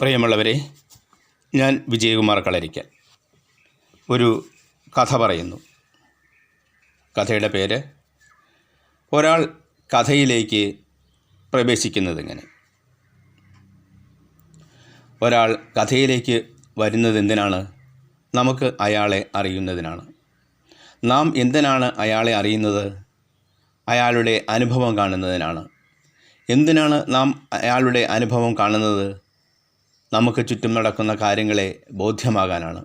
പ്രിയമുള്ളവരെ ഞാൻ വിജയകുമാർ കളരിക്കൽ ഒരു കഥ പറയുന്നു. കഥയുടെ പേര് ഒരാൾ കഥയിലേക്ക് പ്രവേശിക്കുന്നതെങ്ങനെ? ഒരാൾ കഥയിലേക്ക് വരുന്നത് എന്തിനാണ് നമുക്ക് അയാളെ അറിയുന്നതിനാണ്. നാം എന്തിനാണ് അയാളെ അറിയുന്നത്? അയാളുടെ അനുഭവം കാണുന്നതിനാണ്. എന്തിനാണ് നാം അയാളുടെ അനുഭവം കാണുന്നത്? നമുക്ക് ചുറ്റും നടക്കുന്ന കാര്യങ്ങളെ ബോധ്യമാകാനാണ്.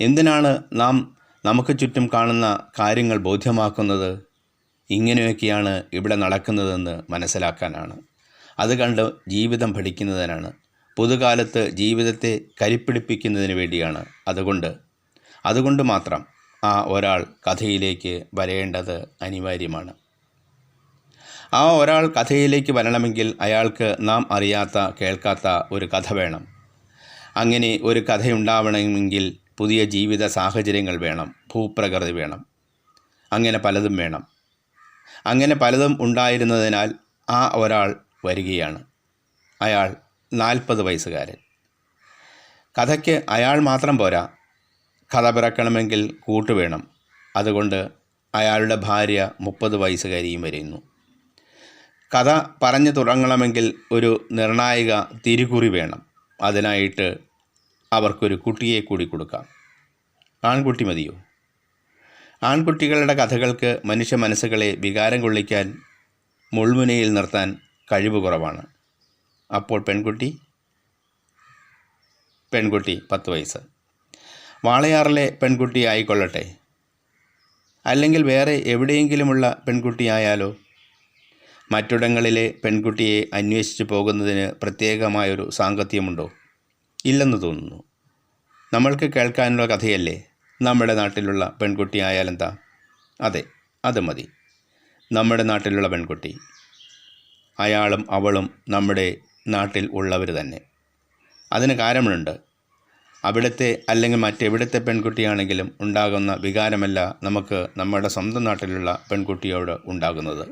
എന്തിനാണ് നാം നമുക്ക് ചുറ്റും കാണുന്ന കാര്യങ്ങൾ ബോധ്യമാക്കുന്നത്? ഇങ്ങനെയൊക്കെയാണ് ഇവിടെ നടക്കുന്നതെന്ന് മനസ്സിലാക്കാനാണ്. അത് കണ്ട് ജീവിതം പഠിക്കുന്നതിനാണ്. പുതുകാലത്ത് ജീവിതത്തെ കരിപ്പിടിപ്പിക്കുന്നതിന് വേണ്ടിയാണ് അതുകൊണ്ട്. അതുകൊണ്ട് മാത്രം ആ ഒരാൾ കഥയിലേക്ക് വരേണ്ടത് അനിവാര്യമാണ്. ആ ഒരാൾ കഥയിലേക്ക് വരണമെങ്കിൽ അയാൾക്ക് നാം അറിയാത്ത കേൾക്കാത്ത ഒരു കഥ വേണം. അങ്ങനെ ഒരു കഥയുണ്ടാവണമെങ്കിൽ പുതിയ ജീവിത സാഹചര്യങ്ങൾ വേണം ഭൂപ്രകൃതി വേണം. അങ്ങനെ പലതും വേണം. അങ്ങനെ പലതും ഉണ്ടായിരുന്നതിനാൽ ആ ഒരാൾ വരികയാണ്. അയാൾ നാൽപ്പത് വയസ്സുകാരൻ. കഥയ്ക്ക് അയാൾ മാത്രം പോരാ. കഥ പിറക്കണമെങ്കിൽ കൂട്ടുവേണം. അതുകൊണ്ട് അയാളുടെ ഭാര്യ മുപ്പത് വയസ്സുകാരിയും വരുന്നു. കഥ പറഞ്ഞു തുടങ്ങണമെങ്കിൽ ഒരു നിർണായക തിരികുറി വേണം. അതിനായിട്ട് അവർക്കൊരു കുട്ടിയെ കൂടി കൊടുക്കാം. ആൺകുട്ടി മതിയോ? ആൺകുട്ടികളുടെ കഥകൾക്ക് മനുഷ്യ മനസ്സുകളെ വികാരം കൊള്ളിക്കാൻ മുൾമുനയിൽ നിർത്താൻ കഴിവ് കുറവാണ്. അപ്പോൾ പെൺകുട്ടി? പെൺകുട്ടി പത്ത് വയസ്സ്. വാളയാറിലെ പെൺകുട്ടി ആയിക്കൊള്ളട്ടെ അല്ലെങ്കിൽ വേറെ എവിടെയെങ്കിലുമുള്ള പെൺകുട്ടിയായാലോ? മറ്റിടങ്ങളിലെ പെൺകുട്ടിയെ അന്വേഷിച്ചു പോകുന്നതിന് പ്രത്യേകമായൊരു സാങ്കത്യമുണ്ടോ? ഇല്ലെന്ന് തോന്നുന്നു. നമ്മൾക്ക് കേൾക്കാനുള്ള കഥയല്ലേ? നമ്മുടെ നാട്ടിലുള്ള പെൺകുട്ടി ആയാലെന്താ? അതെ അത് മതി. നമ്മുടെ നാട്ടിലുള്ള പെൺകുട്ടി. അയാളും അവളും നമ്മുടെ നാട്ടിൽ ഉള്ളവർ തന്നെ. അതിന് കാരണമുണ്ട് അവിടുത്തെ അല്ലെങ്കിൽ മറ്റെവിടുത്തെ പെൺകുട്ടിയാണെങ്കിലും ഉണ്ടാകുന്ന വികാരമല്ല നമുക്ക് നമ്മുടെ സ്വന്തം നാട്ടിലുള്ള പെൺകുട്ടിയോട് ഉണ്ടാകുന്നത്.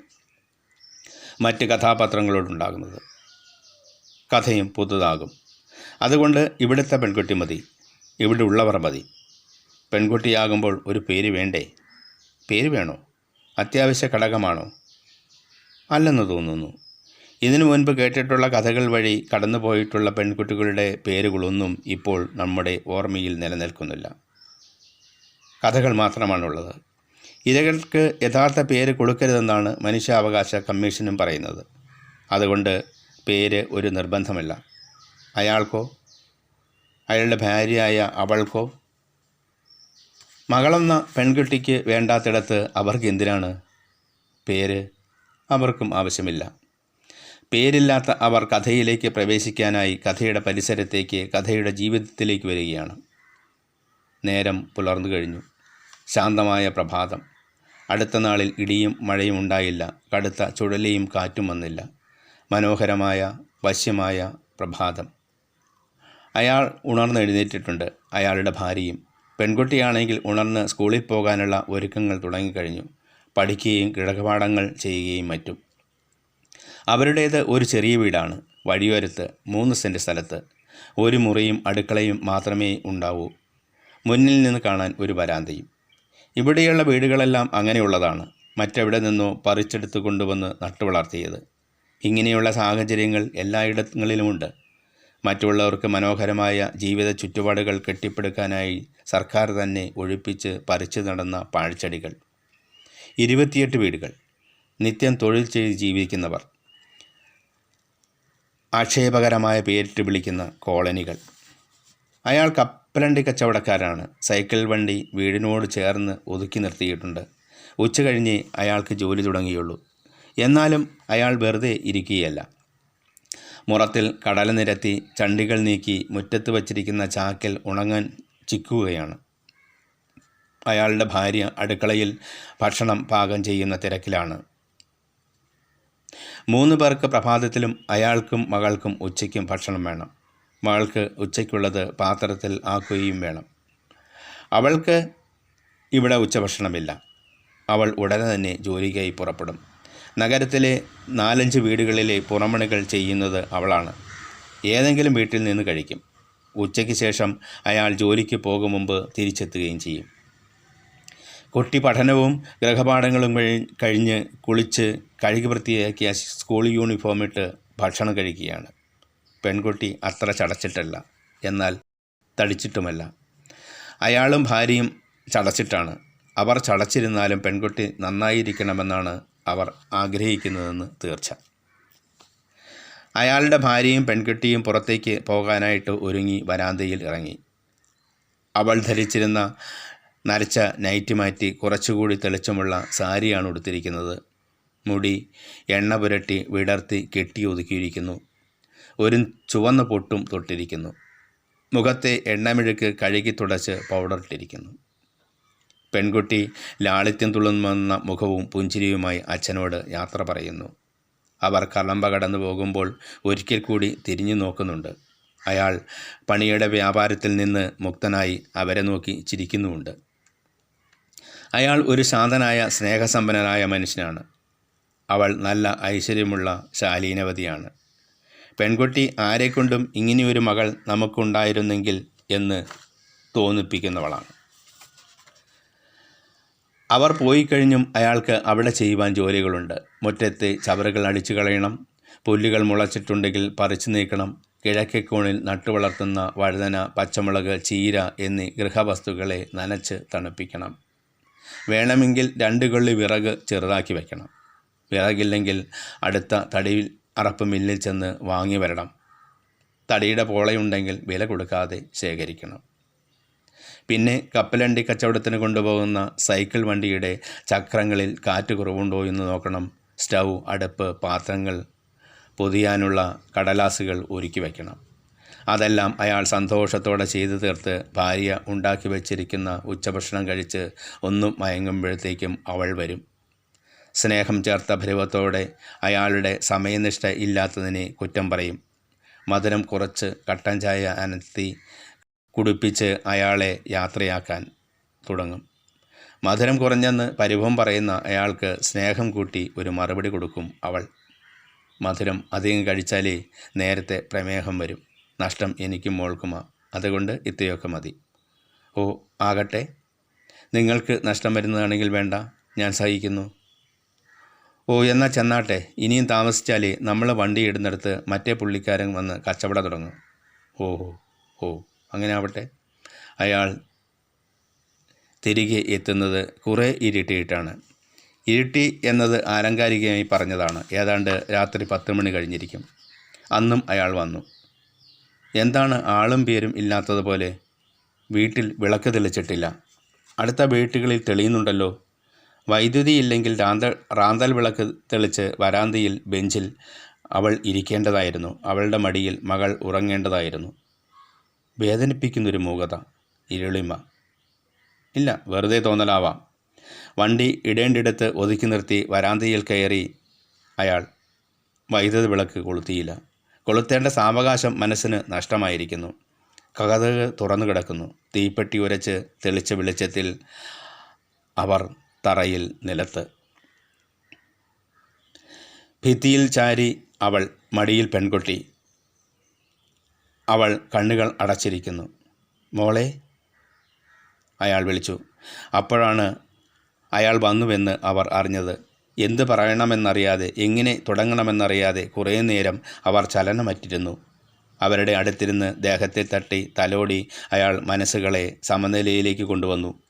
മറ്റ് കഥാപാത്രങ്ങളോടുണ്ടാകുന്നത്. കഥയും പുതുതാകും. അതുകൊണ്ട് ഇവിടുത്തെ പെൺകുട്ടി മതി ഇവിടെ ഉള്ളവർ മതി. പെൺകുട്ടിയാകുമ്പോൾ ഒരു പേര് വേണ്ടേ? പേര് വേണോ? അത്യാവശ്യ ഘടകമാണോ? അല്ലെന്ന് തോന്നുന്നു. ഇതിനു മുൻപ് കേട്ടിട്ടുള്ള കഥകൾ വഴി കടന്നുപോയിട്ടുള്ള പെൺകുട്ടികളുടെ പേരുകളൊന്നും ഇപ്പോൾ നമ്മുടെ ഓർമ്മയിൽ നിലനിൽക്കുന്നില്ല. കഥകൾ മാത്രമാണുള്ളത്. ഇരകൾക്ക് യഥാർത്ഥ പേര് കൊടുക്കരുതെന്നാണ് മനുഷ്യാവകാശ കമ്മീഷനും പറയുന്നത്. അതുകൊണ്ട് പേര് ഒരു നിർബന്ധമല്ല. അയാൾക്കോ അയാളുടെ ഭാര്യയായ അവൾക്കോ മകളെന്ന പെൺകുട്ടിക്ക് വേണ്ടാത്തിടത്ത് അവർക്ക് എന്തിനാണ്? പേര് അവർക്കും ആവശ്യമില്ല. പേരില്ലാത്ത അവർ കഥയിലേക്ക് പ്രവേശിക്കാനായി കഥയുടെ പരിസരത്തേക്ക് കഥയുടെ ജീവിതത്തിലേക്ക് വരികയാണ്. നേരം പുലർന്നു കഴിഞ്ഞു. ശാന്തമായ പ്രഭാതം. അടുത്ത നാളിൽ ഇടിയും മഴയും ഉണ്ടായില്ല. കടുത്ത ചുഴലിയും കാറ്റും വന്നില്ല. മനോഹരമായ വശ്യമായ പ്രഭാതം. അയാൾ ഉണർന്ന് എഴുന്നേറ്റിട്ടുണ്ട്. അയാളുടെ ഭാര്യയും. പെൺകുട്ടിയാണെങ്കിൽ ഉണർന്ന് സ്കൂളിൽ പോകാനുള്ള ഒരുക്കങ്ങൾ തുടങ്ങിക്കഴിഞ്ഞു. പഠിക്കുകയും കിഴക്കപാഠങ്ങൾ ചെയ്യുകയും മറ്റും. അവരുടേത് ഒരു ചെറിയ വീടാണ്. വഴിയോരത്ത് മൂന്ന് സെന്റ് സ്ഥലത്ത്. ഒരു മുറിയും അടുക്കളയും മാത്രമേ ഉണ്ടാവൂ. മുന്നിൽ നിന്ന് കാണാൻ ഒരു വരാന്തയും. ഇവിടെയുള്ള വീടുകളെല്ലാം അങ്ങനെയുള്ളതാണ്. മറ്റെവിടെ നിന്നോ പറിച്ചെടുത്ത് കൊണ്ടുവന്ന് നട്ടുവളർത്തിയത് ഇങ്ങനെയുള്ള സാഹചര്യങ്ങൾ എല്ലായിടങ്ങളിലുമുണ്ട്. മറ്റുള്ളവർക്ക് മനോഹരമായ ജീവിത ചുറ്റുപാടുകൾ കെട്ടിപ്പടുക്കാനായി സർക്കാർ തന്നെ ഒഴിപ്പിച്ച് പറിച്ചു നടന്ന പാഴ്ചെടികൾ ഇരുപത്തിയെട്ട് വീടുകൾ. നിത്യം തൊഴിൽ ചെയ്ത് ജീവിക്കുന്നവർ. ആക്ഷേപകരമായ പേരിട്ട് വിളിക്കുന്ന കോളനികൾ. അയാൾ കപ്പലണ്ടി കച്ചവടക്കാരാണ്. സൈക്കിൾ വണ്ടി വീടിനോട് ചേർന്ന് ഒതുക്കി നിർത്തിയിട്ടുണ്ട്. ഉച്ച കഴിഞ്ഞ് അയാൾക്ക് ജോലി തുടങ്ങിയുള്ളൂ. എന്നാലും അയാൾ വെറുതെ ഇരിക്കുകയല്ല. മുറത്തിൽ കടല നിരത്തി ചണ്ടികൾ നീക്കി മുറ്റത്ത് വച്ചിരിക്കുന്ന ചാക്കിൽ ഉണങ്ങാൻ ചിക്കുകയാണ്. അയാളുടെ ഭാര്യ അടുക്കളയിൽ ഭക്ഷണം പാകം ചെയ്യുന്ന തിരക്കിലാണ്. മൂന്ന് പേർക്ക് പ്രഭാതത്തിലും അയാൾക്കും മകൾക്കും ഉച്ചയ്ക്കും ഭക്ഷണം വേണം. മകൾക്ക് ഉച്ചയ്ക്കുള്ളത് പാത്രത്തിൽ ആക്കുകയും വേണം. അവൾക്ക് ഇവിടെ ഉച്ചഭക്ഷണമില്ല. അവൾ ഉടനെ തന്നെ ജോലിക്കായി പുറപ്പെടും. നഗരത്തിലെ നാലഞ്ച് വീടുകളിലെ പുറമണികൾ ചെയ്യുന്നത് അവളാണ്. ഏതെങ്കിലും വീട്ടിൽ നിന്ന് കഴിക്കും. ഉച്ചയ്ക്ക് ശേഷം അയാൾ ജോലിക്ക് പോകും മുമ്പ് തിരിച്ചെത്തുകയും ചെയ്യും. കുട്ടി പഠനവും ഗൃഹപാഠങ്ങളും കഴി- കഴിഞ്ഞ് കുളിച്ച് കഴുകി വൃത്തിയാക്കിയ സ്കൂൾ യൂണിഫോമിട്ട് ഭക്ഷണം കഴിക്കുകയാണ്. പെൺകുട്ടി അത്ര ചടച്ചിട്ടല്ല. എന്നാൽ തടിച്ചിട്ടുമല്ല. അയാളും ഭാര്യയും ചടച്ചിട്ടാണ്. അവർ ചടച്ചിരുന്നാലും പെൺകുട്ടി നന്നായിരിക്കണമെന്നാണ് അവർ ആഗ്രഹിക്കുന്നതെന്ന് തീർച്ച. അയാളുടെ ഭാര്യയും പെൺകുട്ടിയും പുറത്തേക്ക് പോകാനായിട്ട് ഒരുങ്ങി വരാന്തയിൽ ഇറങ്ങി. അവൾ ധരിച്ചിരുന്ന നരച്ച നൈറ്റ് മാറ്റി കുറച്ചുകൂടി തെളിച്ചമുള്ള സാരിയാണ് ഉടുത്തിരിക്കുന്നത്. മുടി എണ്ണ പുരട്ടി വിടർത്തി കെട്ടി ഒതുക്കിയിരിക്കുന്നു. ഒരു ചുവന്ന പൊട്ടും തൊട്ടിരിക്കുന്നു. മുഖത്തെ എണ്ണമിഴുക്ക് കഴുകി തുടച്ച് പൗഡർ ഇട്ടിരിക്കുന്നു പെൺകുട്ടി ലാളിത്യം തുളുമ്പുന്ന മുഖവും പുഞ്ചിരിയുമായി അച്ഛനോട് യാത്ര പറയുന്നു. അവർ കളമ്പ കടന്നു പോകുമ്പോൾ ഒരിക്കൽ കൂടി തിരിഞ്ഞു നോക്കുന്നുണ്ട്. അയാൾ പണിയുടെ വ്യാപാരത്തിൽ നിന്ന് മുക്തനായി അവരെ നോക്കി ചിരിക്കുന്നുമുണ്ട്. അയാൾ ഒരു ശാന്തനായ സ്നേഹസമ്പന്നനായ മനുഷ്യനാണ്. അവൾ നല്ല ഐശ്വര്യമുള്ള ശാലീനവതിയാണ്. പെൺകുട്ടി ആരെക്കൊണ്ടും ഇങ്ങനെയൊരു മകൾ നമുക്കുണ്ടായിരുന്നെങ്കിൽ എന്ന് തോന്നിപ്പിക്കുന്നവളാണ്. അവർ പോയി കഴിഞ്ഞും അയാൾക്ക് അവിടെ ചെയ്യുവാൻ ജോലികളുണ്ട്. മുറ്റത്തെ ചവറുകൾ അടിച്ചു കളയണം പുല്ലുകൾ മുളച്ചിട്ടുണ്ടെങ്കിൽ പറിച്ചു നീക്കണം കിഴക്കേക്കോണിൽ നട്ടുവളർത്തുന്ന വഴുതന പച്ചമുളക് ചീര എന്നീ ഗൃഹവസ്തുക്കളെ നനച്ച് തണുപ്പിക്കണം. വേണമെങ്കിൽ രണ്ട് കൊള്ളി വിറക് ചെറുതാക്കി വയ്ക്കണം വിറകില്ലെങ്കിൽ അടുത്ത തടിയിൽ അറപ്പ് മില്ലിൽ ചെന്ന് വാങ്ങി വരണം. തടിയുടെ പോളയുണ്ടെങ്കിൽ വില കൊടുക്കാതെ ശേഖരിക്കണം. പിന്നെ കപ്പലണ്ടി കച്ചവടത്തിന് കൊണ്ടുപോകുന്ന സൈക്കിൾ വണ്ടിയുടെ ചക്രങ്ങളിൽ കാറ്റ് കുറവുണ്ടോ എന്ന് നോക്കണം. സ്റ്റൗ അടുപ്പ് പാത്രങ്ങൾ പൊതിയാനുള്ള കടലാസുകൾ ഒരുക്കി വയ്ക്കണം. അതെല്ലാം അയാൾ സന്തോഷത്തോടെ ചെയ്തു തീർത്ത് ഭാര്യ ഉണ്ടാക്കി വച്ചിരിക്കുന്ന ഉച്ചഭക്ഷണം കഴിച്ച് ഒന്നും മയങ്ങുമ്പോഴത്തേക്കും അവൾ വരും. സ്നേഹം ചേർത്ത ഭരുവത്തോടെ അയാളുടെ സമയനിഷ്ഠ ഇല്ലാത്തതിനെ കുറ്റം പറയും. മധുരം കുറച്ച് കട്ടൻ ചായ അനത്തി കുടിപ്പിച്ച് അയാളെ യാത്രയാക്കാൻ തുടങ്ങും. മധുരം കുറഞ്ഞെന്ന് പരിഭവം പറയുന്ന അയാൾക്ക് സ്നേഹം കൂട്ടി ഒരു മറുപടി കൊടുക്കും അവൾ. മധുരം അധികം കഴിച്ചാലേ നേരത്തെ പ്രമേഹം വരും. നഷ്ടം എനിക്കും മോൾക്കുമാ. അതുകൊണ്ട് ഇത്രയൊക്കെ മതി. ഓ ആകട്ടെ. നിങ്ങൾക്ക് നഷ്ടം വരുന്നതാണെങ്കിൽ വേണ്ട. ഞാൻ സഹിക്കുന്നു. ഓ എന്നാൽ ചെന്നാട്ടെ. ഇനിയും താമസിച്ചാലേ നമ്മൾ വണ്ടി ഇടുന്നിടത്ത് മറ്റേ പുള്ളിക്കാരൻ വന്ന് കച്ചവടം തുടങ്ങും. ഓ ഓ അങ്ങനെ ആവട്ടെ. അയാൾ തിരികെ എത്തുന്നത് കുറേ ഇരുട്ടിയിട്ടാണ്. ഇരുട്ടി എന്നത് ആലങ്കാരികമായി പറഞ്ഞതാണ്. ഏതാണ്ട് രാത്രി പത്ത് മണി കഴിഞ്ഞിരിക്കും. അന്നും അയാൾ വന്നു. എന്താണ് ആളും പേരും ഇല്ലാത്തതുപോലെ? വീട്ടിൽ വിളക്ക് തെളിച്ചിട്ടില്ല. അടുത്ത വീട്ടുകളിൽ തെളിയുന്നുണ്ടല്ലോ. വൈദ്യുതി ഇല്ലെങ്കിൽ റാന്തൽ റാന്തൽ വിളക്ക് തെളിച്ച് വരാന്തയിൽ ബെഞ്ചിൽ അവൾ ഇരിക്കേണ്ടതായിരുന്നു. അവളുടെ മടിയിൽ മകൾ ഉറങ്ങേണ്ടതായിരുന്നു. വേദനിപ്പിക്കുന്നൊരു മൂകത ഇരുളിമ. ഇല്ല വെറുതെ തോന്നലാവാം. വണ്ടി ഇടേണ്ടിടത്ത് ഒതുക്കി നിർത്തി വരാന്തയിൽ കയറി അയാൾ വൈദ്യുതി വിളക്ക് കൊളുത്തിയില്ല. കൊളുത്തേണ്ട സാവകാശം മനസ്സിന് നഷ്ടമായിരിക്കുന്നു. കകതക് തുറന്നു കിടക്കുന്നു തീപ്പെട്ടി ഉരച്ച് തെളിച്ച വെളിച്ചത്തിൽ അവർ തറയിൽ നിലത്ത്. ഭിത്തിയിൽ ചാരി അവൾ മടിയിൽ പെൺകുട്ടി. അവൾ കണ്ണുകൾ അടച്ചിരിക്കുന്നു. മോളെ അയാൾ വിളിച്ചു. അപ്പോഴാണ് അയാൾ വന്നുവെന്ന് അവർ അറിഞ്ഞത്. എന്ത് പറയണമെന്നറിയാതെ എങ്ങനെ തുടങ്ങണമെന്നറിയാതെ കുറേ നേരം അവർ ചലനമറ്റിരുന്നു. അവരുടെ അടുത്തിരുന്ന് ദേഹത്തെ തട്ടി തലോടി അയാൾ മനസ്സുകളെ സമനിലയിലേക്ക് കൊണ്ടുവന്നു.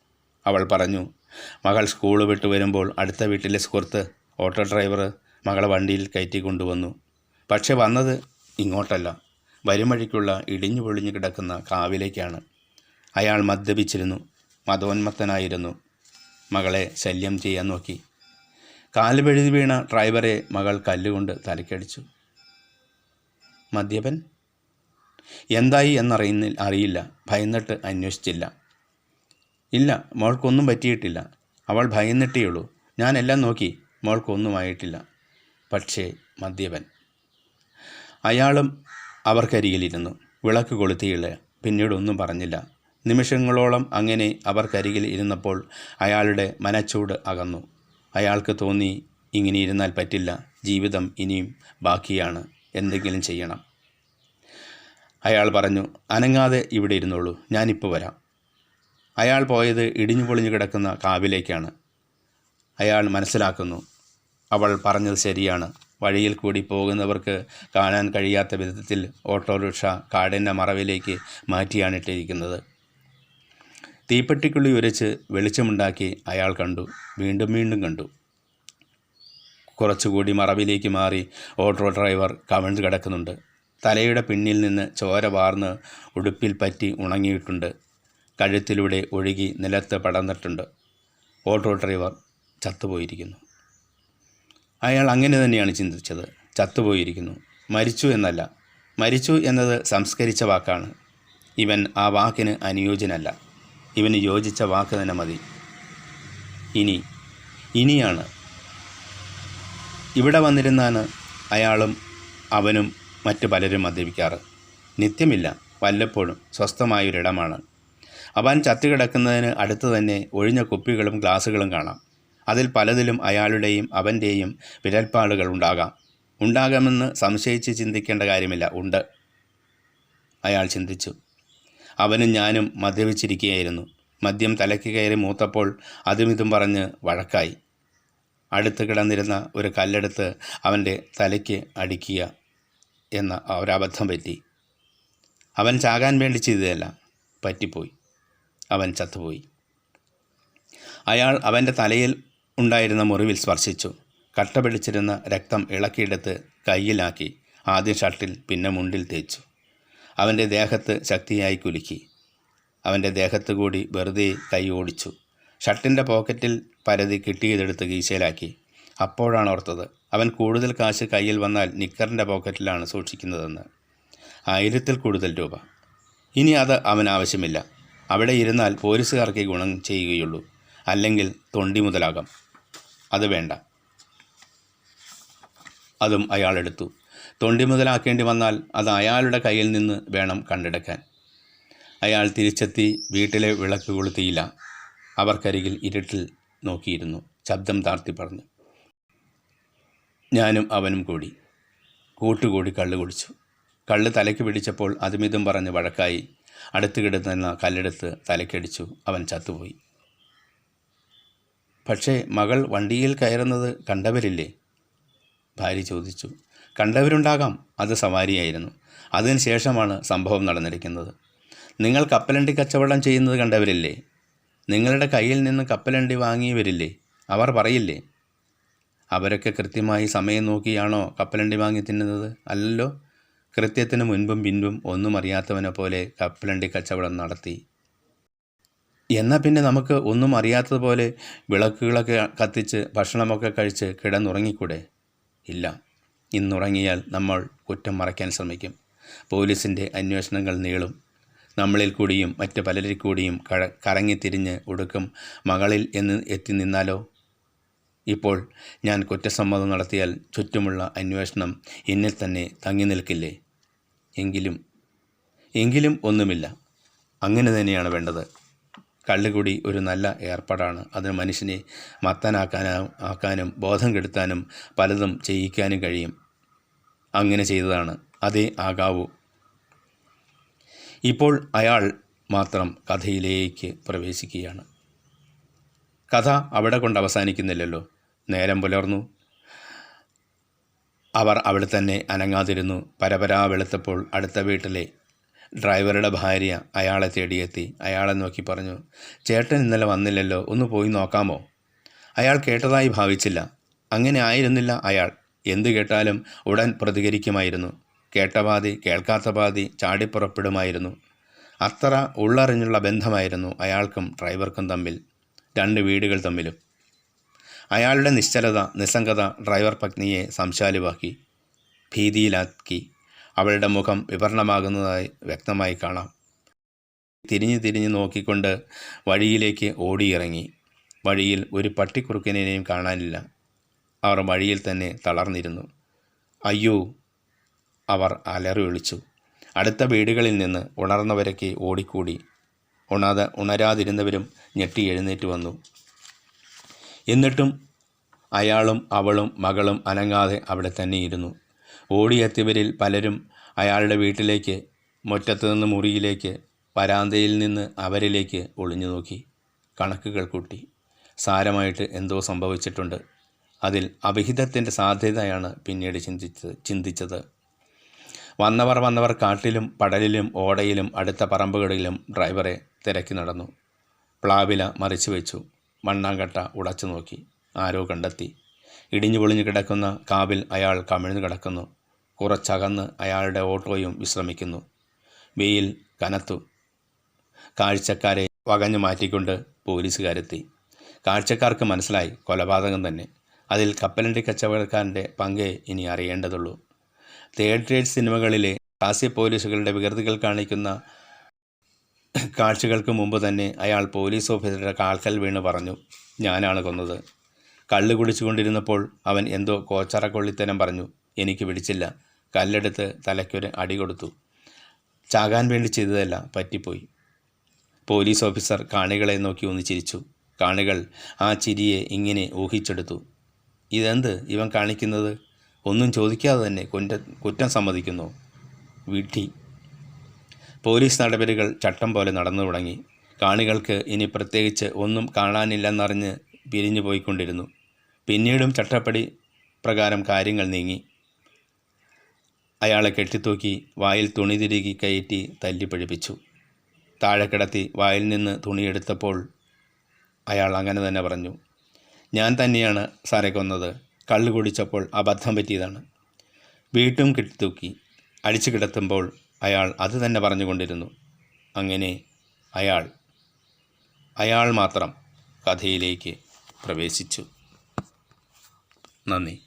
അവൾ പറഞ്ഞു മകൾ സ്കൂൾ വിട്ട് വരുമ്പോൾ അടുത്ത വീട്ടിലെ സുഹൃത്ത് ഓട്ടോ ഡ്രൈവർ മകളെ വണ്ടിയിൽ കയറ്റി കൊണ്ടുവന്നു. പക്ഷെ വന്നത് ഇങ്ങോട്ടല്ല. വരുമഴിക്കുള്ള ഇടിഞ്ഞു പൊളിഞ്ഞു കിടക്കുന്ന കാവിലേക്കാണ്. അയാൾ മദ്യപിച്ചിരുന്നു. മതോന്മത്തനായിരുന്നു. മകളെ ശല്യം ചെയ്യാൻ നോക്കി. കാൽ വെഴുതി വീണ ഡ്രൈവറെ മകൾ കല്ലുകൊണ്ട് തലക്കടിച്ചു. മദ്യപൻ? എന്തായി എന്നറിയുന്ന അറിയില്ല. ഭയന്നിട്ട് അന്വേഷിച്ചില്ല. ഇല്ല മോൾക്കൊന്നും പറ്റിയിട്ടില്ല. അവൾ ഭയന്നിട്ടേയുള്ളൂ ഞാനെല്ലാം നോക്കി മോൾക്കൊന്നും ആയിട്ടില്ല. പക്ഷേ മദ്യപൻ. അയാളും അവർക്കരികിലിരുന്നു. വിളക്ക് കൊളുത്തിയില്ല. പിന്നീട് ഒന്നും പറഞ്ഞില്ല. നിമിഷങ്ങളോളം അങ്ങനെ അവർക്കരികിൽ ഇരുന്നപ്പോൾ അയാളുടെ മനച്ചൂട് അകന്നു. അയാൾക്ക് തോന്നി ഇങ്ങനെ ഇരുന്നാൽ പറ്റില്ല. ജീവിതം ഇനിയും ബാക്കിയാണ്. എന്തെങ്കിലും ചെയ്യണം. അയാൾ പറഞ്ഞു അനങ്ങാതെ ഇവിടെ ഇരുന്നോളൂ. ഞാനിപ്പോൾ വരാം. അയാൾ പോയത് ഇടിഞ്ഞു പൊളിഞ്ഞു കിടക്കുന്ന കാവിലേക്കാണ്. അയാൾ മനസ്സിലാക്കുന്നു. അവൾ പറഞ്ഞത് ശരിയാണ്. വഴിയിൽ കൂടി പോകുന്നവർക്ക് കാണാൻ കഴിയാത്ത വിധത്തിൽ ഓട്ടോറിക്ഷ കാടിന്റെ മറവിലേക്ക് മാറ്റിയാണിട്ടിരിക്കുന്നത് തീപ്പെട്ടിക്കുള്ളി ഉരച്ച് വെളിച്ചമുണ്ടാക്കി അയാൾ കണ്ടു. വീണ്ടും വീണ്ടും കണ്ടു. കുറച്ചുകൂടി മറവിലേക്ക് മാറി ഓട്ടോ ഡ്രൈവർ കവിഞ്ഞ് കിടക്കുന്നുണ്ട്. തലയുടെ പിന്നിൽ നിന്ന് ചോര വാർന്ന് ഉടുപ്പിൽ പറ്റി ഉണങ്ങിയിട്ടുണ്ട്. കഴുത്തിലൂടെ ഒഴുകി നിലത്ത് പടർന്നിട്ടുണ്ട്. Auto driver ചത്തുപോയിരിക്കുന്നു. അയാൾ അങ്ങനെ തന്നെയാണ് ചിന്തിച്ചത്. ചത്തുപോയിരിക്കുന്നു. മരിച്ചു എന്നല്ല. മരിച്ചു എന്നത് സംസ്കരിച്ച വാക്കാണ്. ഇവൻ ആ വാക്കിന് അനുയോജ്യനല്ല. ഇവന് യോജിച്ച വാക്ക് തന്നെ മതി. ഇനി ഇനിയാണ്. ഇവിടെ വന്നിരുന്നാണ് അയാളും അവനും മറ്റു പലരും മദ്യപിക്കാറ്. നിത്യമില്ല. വല്ലപ്പോഴും സ്വസ്ഥമായൊരിടമാണ്. അവൻ ചത്തുകിടക്കുന്നതിന് അടുത്ത് തന്നെ ഒഴിഞ്ഞ കുപ്പികളും ഗ്ലാസുകളും കാണാം. അതിൽ പലതിലും അയാളുടെയും അവന്റെയും വിരൽപ്പാടുകൾ ഉണ്ടാകാം. ഉണ്ടാകാമെന്ന് സംശയിച്ച് ചിന്തിക്കേണ്ട കാര്യമില്ല. ഉണ്ട്. അയാൾ ചിന്തിച്ചു. അവനും ഞാനും മദ്യപിച്ചിരിക്കുകയായിരുന്നു. മദ്യം തലയ്ക്ക് കയറി മൂത്തപ്പോൾ അതുമിതും പറഞ്ഞ് വഴക്കായി. അടുത്ത് കിടന്നിരുന്ന ഒരു കല്ലെടുത്ത് അവന്റെ തലയ്ക്ക് അടിക്കുക എന്ന ഒരബദ്ധം പറ്റി. അവൻ ചാകാൻ വേണ്ടി ചെയ്തതല്ല പറ്റിപ്പോയി. അവൻ ചത്തുപോയി. അയാൾ അവന്റെ തലയിൽ ഉണ്ടായിരുന്ന മുറിവിൽ സ്പർശിച്ചു. കട്ട പിടിച്ചിരുന്ന രക്തം ഇളക്കിയെടുത്ത് കയ്യിലാക്കി ആദ്യം ഷട്ടിൽ പിന്നെ മുണ്ടിൽ തേച്ചു. അവന്റെ ദേഹത്ത് ശക്തിയായി കുലുക്കി. അവന്റെ ദേഹത്ത് കൂടി വെറുതെ കൈ ഓടിച്ചു. ഷട്ടിന്റെ പോക്കറ്റിൽ പരതി കിട്ടിയതെടുത്ത് കീശയിലാക്കി അപ്പോഴാണ് ഓർത്തത് അവൻ കൂടുതൽ കാശ് കയ്യിൽ വന്നാൽ നിക്കറിന്റെ പോക്കറ്റിലാണ് സൂക്ഷിക്കുന്നതെന്ന്. ആയിരത്തിൽ കൂടുതൽ രൂപ. ഇനി അത് അവൻ ആവശ്യമില്ല. അവിടെ ഇരുന്നാൽ പോലീസുകാർക്ക് ഗുണം ചെയ്യുകയുള്ളൂ. അല്ലെങ്കിൽ തൊണ്ടി മുതലാകാം. അത് വേണ്ട. അതും അയാൾ എടുത്തു. തൊണ്ടി മുതലാക്കേണ്ടി വന്നാൽ അത് അയാളുടെ കയ്യിൽ നിന്ന് വേണം കണ്ടെടുക്കാൻ. അയാൾ തിരിച്ചെത്തി വീട്ടിലെ വിളക്ക് കൊളുത്തിയില്ല. അവർക്കരികിൽ ഇരുട്ടിൽ നോക്കിയിരുന്നു. ശബ്ദം താഴ്ത്തി പറഞ്ഞു. ഞാനും അവനും കൂടി. കൂട്ടുകൂടി കള്ളു കുടിച്ചു. കള്ള് തലയ്ക്ക് പിടിച്ചപ്പോൾ അതുമിതും പറഞ്ഞ് വഴക്കായി അടുത്ത് കിടന്ന കല്ലെടുത്ത് തലക്കടിച്ചു. അവൻ ചത്തുപോയി. പക്ഷേ മകൾ വണ്ടിയിൽ കയറുന്നത് കണ്ടവരില്ലേ? ഭാര്യ ചോദിച്ചു. കണ്ടവരുണ്ടാകാം. അത് സവാരിയായിരുന്നു. അതിന് ശേഷമാണ് സംഭവം നടന്നിരിക്കുന്നത്. നിങ്ങൾ കപ്പലണ്ടി കച്ചവടം ചെയ്യുന്നത് കണ്ടവരില്ലേ? നിങ്ങളുടെ കയ്യിൽ നിന്ന് കപ്പലണ്ടി വാങ്ങിയവരില്ലേ? അവർ പറയില്ലേ? അവരൊക്കെ കൃത്യമായി സമയം നോക്കിയാണോ കപ്പലണ്ടി വാങ്ങി തിന്നുന്നത്? അല്ലല്ലോ. കൃത്യത്തിന് മുൻപും പിൻപും ഒന്നും അറിയാത്തവനെ പോലെ കപ്പലണ്ടി കച്ചവടം നടത്തി. എന്നാൽ പിന്നെ നമുക്ക് ഒന്നും അറിയാത്തതുപോലെ വിളക്കുകളൊക്കെ കത്തിച്ച് ഭക്ഷണമൊക്കെ കഴിച്ച് കിടന്നുറങ്ങിക്കൂടെ? ഇല്ല. ഇന്നുറങ്ങിയാൽ നമ്മൾ കുറ്റം മറയ്ക്കാൻ ശ്രമിക്കും. പോലീസിന്റെ അന്വേഷണങ്ങൾ നീളും. നമ്മളിൽ കൂടിയും മറ്റ് പലരിൽ കൂടിയും കറങ്ങിത്തിരിഞ്ഞ് ഒടുക്കം മകളിൽ എന്ന് എത്തി നിന്നാലോ? ഇപ്പോൾ ഞാൻ കുറ്റസമ്മതം നടത്തിയാൽ ചുറ്റുമുള്ള അന്വേഷണം എന്നിൽ തന്നെ തങ്ങി നിൽക്കില്ലേ? എങ്കിലും എങ്കിലും ഒന്നുമില്ല. അങ്ങനെ തന്നെയാണ് വേണ്ടത്. കള്ളുകൂടി ഒരു നല്ല ഏർപ്പാടാണ്. അതിന് മനുഷ്യനെ മത്തനാക്കാനും ആക്കാനും ബോധം കെടുത്താനും പലതും ചെയ്യിക്കാനും കഴിയും. അങ്ങനെ ചെയ്തതാണ്. അതേ ആകാവൂ ഇപ്പോൾ അയാൾ മാത്രം കഥയിലേക്ക് പ്രവേശിക്കുകയാണ്. കഥ അവിടെ കൊണ്ട് അവസാനിക്കുന്നില്ലല്ലോ. നേരം പുലർന്നു. അവർ അവിടെ തന്നെ അനങ്ങാതിരുന്നു. പരപരാ വെളുത്തപ്പോൾ അടുത്ത വീട്ടിലെ ഡ്രൈവറുടെ ഭാര്യ അയാളെ തേടിയെത്തി. അയാളെ നോക്കി പറഞ്ഞു ചേട്ടൻ ഇന്നലെ വന്നില്ലല്ലോ ഒന്ന് പോയി നോക്കാമോ? അയാൾ കേട്ടതായി ഭാവിച്ചില്ല. അങ്ങനെ ആയിരുന്നില്ല അയാൾ. എന്തു കേട്ടാലും ഉടൻ പ്രതികരിക്കുമായിരുന്നു. കേട്ട പാതി കേൾക്കാത്ത പാതി ചാടിപ്പുറപ്പെടുമായിരുന്നു. അത്ര ഉള്ളറിഞ്ഞുള്ള ബന്ധമായിരുന്നു അയാൾക്കും ഡ്രൈവർക്കും തമ്മിൽ. രണ്ട് വീടുകൾ തമ്മിലും. അയാളുടെ നിശ്ചലത നിസ്സംഗത ഡ്രൈവർ പത്നിയെ സംശാലുവാക്കി ഭീതിയിലാക്കി അവളുടെ മുഖം വിവരണമാകുന്നതായി വ്യക്തമായി കാണാം. തിരിഞ്ഞു തിരിഞ്ഞു നോക്കിക്കൊണ്ട് വഴിയിലേക്ക് ഓടിയിറങ്ങി. വഴിയിൽ ഒരു പട്ടിക്കുറുക്കനെയും കാണാനില്ല. അവർ വഴിയിൽ തന്നെ തളർന്നിരുന്നു. അയ്യോ അവർ അലറി വിളിച്ചു. അടുത്ത വീടുകളിൽ നിന്ന് ഉണർന്നവരൊക്കെ ഓടിക്കൂടി. ഉണാതെ ഉണരാതിരുന്നവരും ഞെട്ടി എഴുന്നേറ്റ് വന്നു. എന്നിട്ടും അയാളും അവളും മകളും അനങ്ങാതെ അവിടെ തന്നെ ഇരുന്നു. ഓടിയെത്തിയവരിൽ പലരും അയാളുടെ വീട്ടിലേക്ക് മുറ്റത്ത് നിന്ന് മുറിയിലേക്ക് പരാന്തയിൽ നിന്ന് അവരിലേക്ക് ഒളിഞ്ഞു നോക്കി. കണക്കുകൾ കൂട്ടി. സാരമായിട്ട് എന്തോ സംഭവിച്ചിട്ടുണ്ട്. അതിൽ അവിഹിതത്തിന്റെ സാധ്യതയാണ് പിന്നീട് ചിന്തിച്ചത് ചിന്തിച്ചത്. വന്നവർ വന്നവർ കാട്ടിലും പടലിലും ഓടയിലും അടുത്ത പറമ്പുകളിലും ഡ്രൈവറെ തിരക്കി നടന്നു. പ്ലാവില മറിച്ചു വെച്ചു. മണ്ണാങ്കട്ട ഉടച്ചു നോക്കി. ആരോ കണ്ടെത്തി. ഇടിഞ്ഞു പൊളിഞ്ഞു കിടക്കുന്ന കാവിൽ അയാൾ കമിഴ്ന്നു കിടക്കുന്നു. കുറച്ചകന്ന് അയാളുടെ ഓട്ടോയും വിശ്രമിക്കുന്നു. വെയിൽ കനത്തു. കാഴ്ചക്കാരെ വകഞ്ഞു മാറ്റിക്കൊണ്ട് പോലീസുകാരെത്തി. കാഴ്ചക്കാർക്ക് മനസ്സിലായി കൊലപാതകം തന്നെ. അതിൽ കപ്പലണ്ടി കച്ചവടക്കാരന്റെ പങ്കേ ഇനി അറിയേണ്ടതുള്ളൂ. തേർഡ് ഗ്രേഡ് സിനിമകളിലെ ഹാസ്യ പോലീസുകളുടെ വികൃതികൾ കാണിക്കുന്ന കാഴ്ചകൾക്ക് മുമ്പ് തന്നെ അയാൾ പോലീസ് ഓഫീസറുടെ കാൽക്കൽ വീണ് പറഞ്ഞു ഞാനാണ് കൊന്നത്. കള്ളു കുടിച്ചുകൊണ്ടിരുന്നപ്പോൾ അവൻ എന്തോ കോച്ചറക്കൊള്ളിത്തരം പറഞ്ഞു. എനിക്ക് പിടിച്ചില്ല. കല്ലെടുത്ത് തലയ്ക്കൊരു അടി കൊടുത്തു. ചാകാൻ വേണ്ടി ചെയ്തതല്ല പറ്റിപ്പോയി. പോലീസ് ഓഫീസർ കാണികളെ നോക്കി ഒന്ന് ചിരിച്ചു. കാണികൾ ആ ചിരിയെ ഇങ്ങനെ ഊഹിച്ചെടുത്തു. ഇതെന്ത്? ഇവൻ കാണിക്കുന്നത്? ഒന്നും ചോദിക്കാതെ തന്നെ കുറ്റം കുറ്റം സമ്മതിക്കുന്നു. വിഡ്ഢി പോലീസ് നടപടികൾ ചട്ടം പോലെ നടന്നു തുടങ്ങി. കാണികൾക്ക് ഇനി പ്രത്യേകിച്ച് ഒന്നും കാണാനില്ലെന്നറിഞ്ഞ് പിരിഞ്ഞു പോയിക്കൊണ്ടിരുന്നു. പിന്നീടും ചട്ടപ്പടി പ്രകാരം കാര്യങ്ങൾ നീങ്ങി. അയാളെ കെട്ടിത്തൂക്കി വായിൽ തുണി തിരുകി കയറ്റി തല്ലിപ്പഴിപ്പിച്ചു. താഴെ കിടത്തി വായിൽ നിന്ന് തുണിയെടുത്തപ്പോൾ അയാൾ അങ്ങനെ തന്നെ പറഞ്ഞു ഞാൻ തന്നെയാണ് സാറെ കൊന്നത്. കള്ളു കുടിച്ചപ്പോൾ അബദ്ധം പറ്റിയതാണ്. വീട്ടും കെട്ടിത്തൂക്കി. അടിച്ചു കിടത്തുമ്പോൾ അയാൾ അത് തന്നെ പറഞ്ഞുകൊണ്ടിരുന്നു. അങ്ങനെ അയാൾ അയാൾ മാത്രം കഥയിലേക്ക് പ്രവേശിച്ചു. നന്ദി.